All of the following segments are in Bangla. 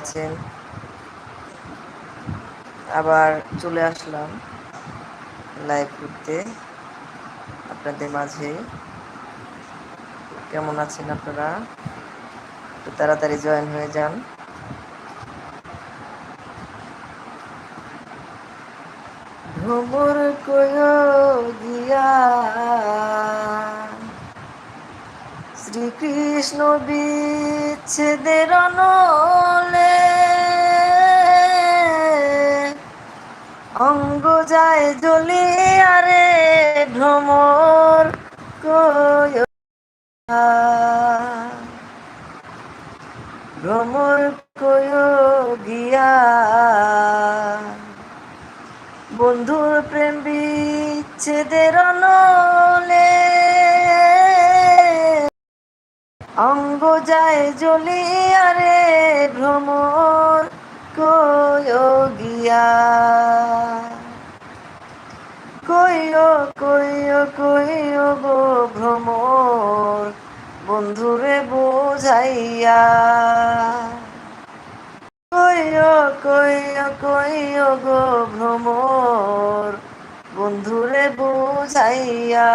আছেন। আবার চলে আসলাম লাইভ করতে আপনাদের মাঝে। কেমন আছেন আপনারা? একটু তাড়াতাড়ি জয়েন হয়ে যান। ভ্রমর গিয়া শ্রীকৃষ্ণ বিচ্ছেদের নলে কয় ভ্রমর কয় গিয়া বন্ধুর প্রেম বিচ্ছেদের নলে অঙ্গ যায় জ্বলি আরে ভ্রমর কয় কইও কইও কইও গো ভ্রমর, বন্ধুরে বোঝাইয়া। কইও কইও কইও গো ভ্রমর, বন্ধুরে বোঝাইয়া।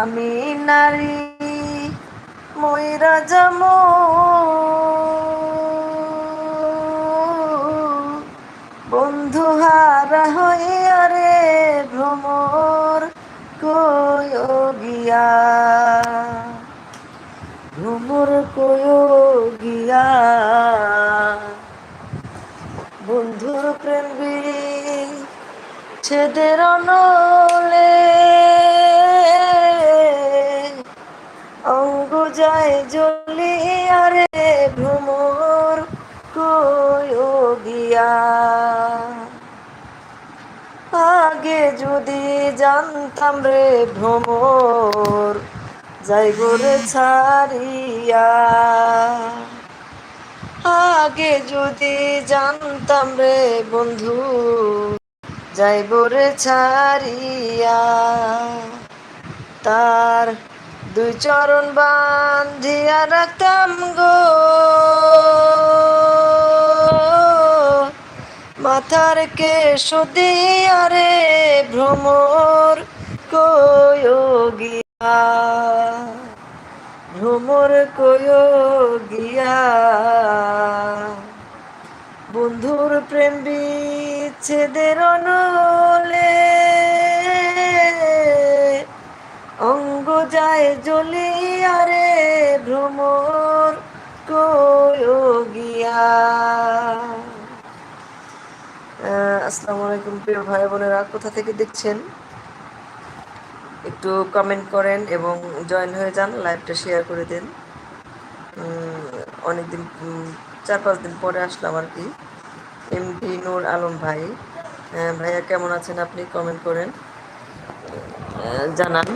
আমি নারী ময়রা জম কয় গিয়া। বন্ধুর প্রেম ছেদের নলে অঙ্গ যায় জ্বলি আরে ভ্রমর কয় গিয়া। আগে যদি জানতাম রে ভ্রমর যাইব রে ছাড়িয়া। আগে যদি জানতাম রে বন্ধু যাইব রে ছাড়িয়া। তার দুই চরণ বান্ধিয়া রাখতাম গো। মাথার কে সদিয়া রে ভ্রমর কয় গিয়া। ভ্রমর কয় গিয়া। বন্ধুর প্রেম বিচ্ছেদের নলে অঙ্গ যায় জ্বলিয়া রে ভ্রমর কয় গিয়া। আসসালামু আলাইকুম প্রিয় ভাই বোনেরা, কোথা থেকে দেখছেন? একটু কমেন্ট করেন এবং জয়েন হয়ে যান লাইভটা শেয়ার করে দেন। অনেকদিন চার পাঁচ দিন পরে আসলাম আর কি। এম ভি নূর আলম ভাই। ভাইয়া কেমন আছেন আপনি? কমেন্ট করেন। জানান।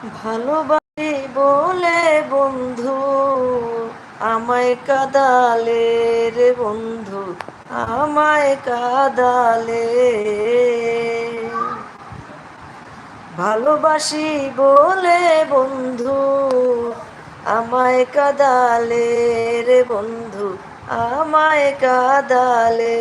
ভালোবাসি বলে বন্ধু, আমায় কাদালে রে বন্ধু, আমায় কাদালে। ভালোবাসি বলে বন্ধু, আমায় কাদালে রে বন্ধু, আমায় কাদালে।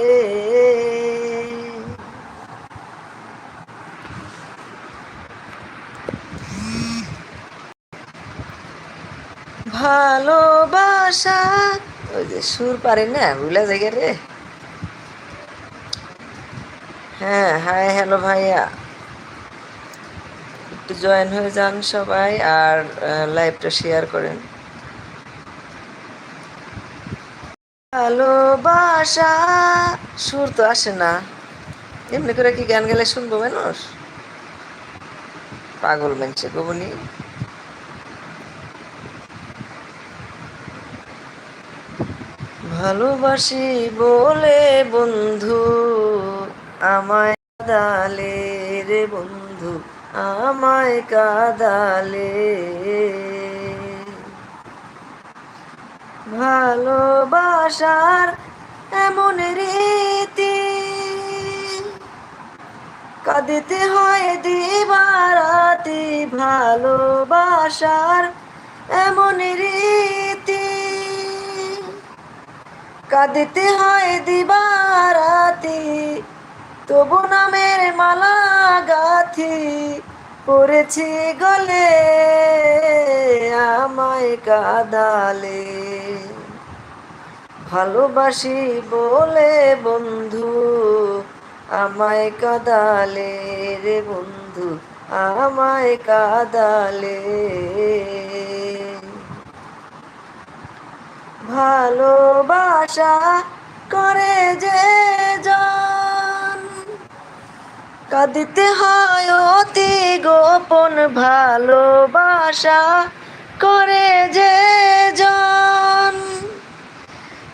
ভালোবাসা। ওই যে সুর পারে না, ভুলে জায়গা রে। হ্যাঁ হাই হ্যালো ভাইয়া। একটু জয়েন হয়ে যান সবাই আর লাইভটা শেয়ার করেন। ভালোবাসা। সুর তো আসে না। এমনি করে কি গান গেলে শুনব মানুষ? পাগল মানছে গোবনি ভালোবাসি বলে বন্ধু, আমায় কাদালে রে বন্ধু, আমায় কাদালে। ভালোবাসার এমন রীতি, কাঁদিতে হয় দিবারাতি। ভালোবাসার এমন রীতি কাঁদিতে হয় দিবারাতি, তবু নামের মালা গাথি পড়েছি গলে আমায় কাদালে। ভালোবাসি বলে বন্ধু, আমায় কাদালে রে বন্ধু, আমায় কাদালে। ভালোবাসা করে যে জন। কাঁদিতে হয় অতি গোপন ভালোবাসা করে যে জন।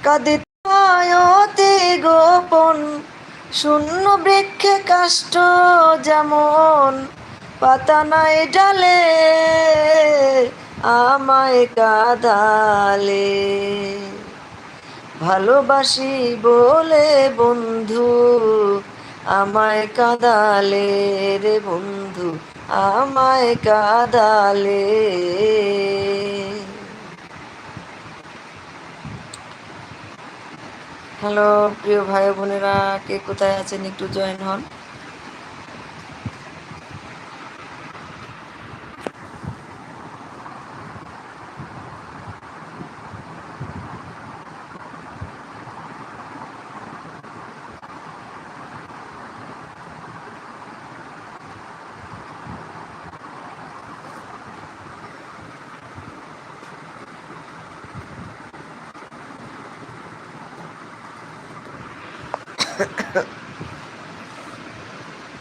কাঁদিতে হয় অতি গোপন শূন্য বৃক্ষে কাষ্ট যেমন পাতা নাই ডালে আমায় কাদালে। ভালোবাসি বলে বন্ধু, আমায় কাদালে রে বন্ধু, আমায় কাদালে। হ্যালো, প্রিয় ভাই বোনেরা, কে কোথায় আছেন? একটু জয়েন হন।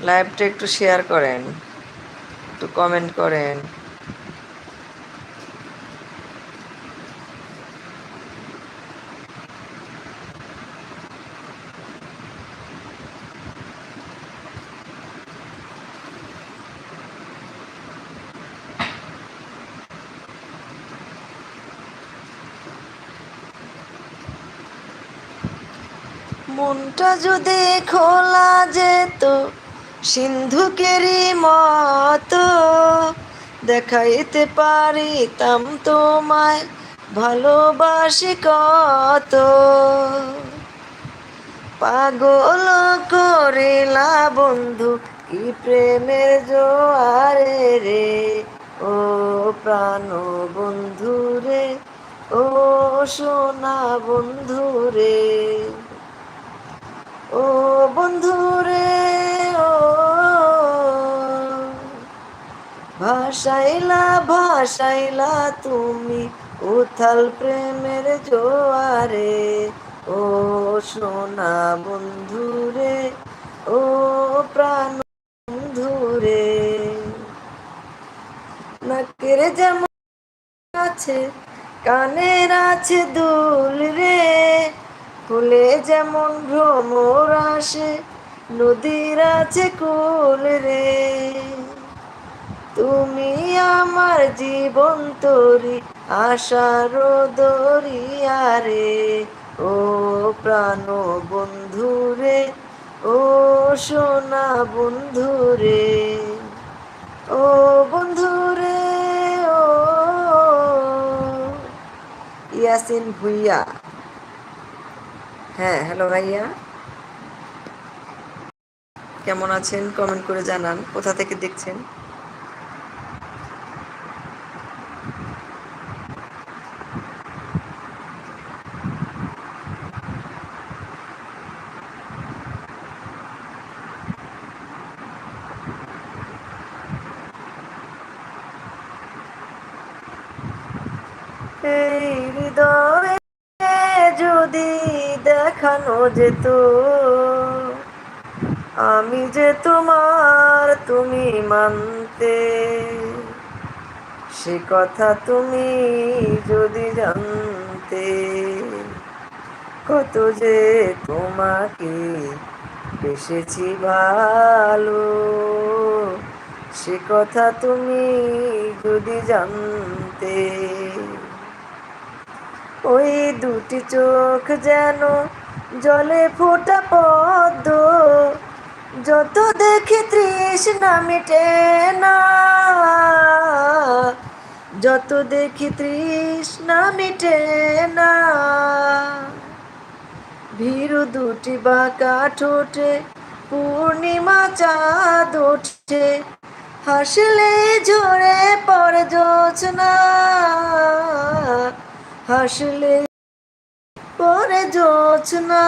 লাইভটা একটু শেয়ার করেন একটু কমেন্ট করেন। মনটা যদি খোলা যেত সিন্ধুকেরই মতো দেখাইতে পারিতাম তোমায়, ভালোবাসি কত। পাগল করিলা বন্ধু, কি প্রেমের জোয়ারে রে? ও প্রাণ বন্ধু রে, ও সোনা বন্ধু রে, ও বন্ধু রে। ভাসাইলা ভাসাইলা তুমি উথাল প্রেমের জোয়ারে। ও সোনা বন্ধু রে ও প্রাণ বন্ধু রে নাকের যেমন আছে, কানের আছে দুল রে। ফুলে যেমন ভ্রমর আসে নদীর আছে কুল রে। তুমি আমার জীবন তরি, আশার দরিয়া রে। ও প্রাণ বন্ধু রে, ও সোনা বন্ধু রে। ও বন্ধু রে, ও। ইয়াসিন ভুইয়া। হ্যাঁ হ্যালো ভাইয়া। কেমন আছেন কমেন্ট করে জানান কোথা থেকে দেখছেন? এই যদি দেখানো যেত আমি যে তোমার তুমি মানতে, সে কথা তুমি যদি জানতে, কত যে তোমাকে বেসেছি ভালো, সে কথা তুমি যদি জানতে, ওই দুটি চোখ যেন জলে ফোটা পদ্ম যত দেখি তৃষ্ণা মিটে না। যত দেখি তৃষ্ণা মিটে না। ভীরু দুটি বাঁকা ঠোঁটে, পূর্ণিমা চাঁদ ওঠে। হাসলে ঝরে পড়ে জোছনা হাসলে পরে জোছনা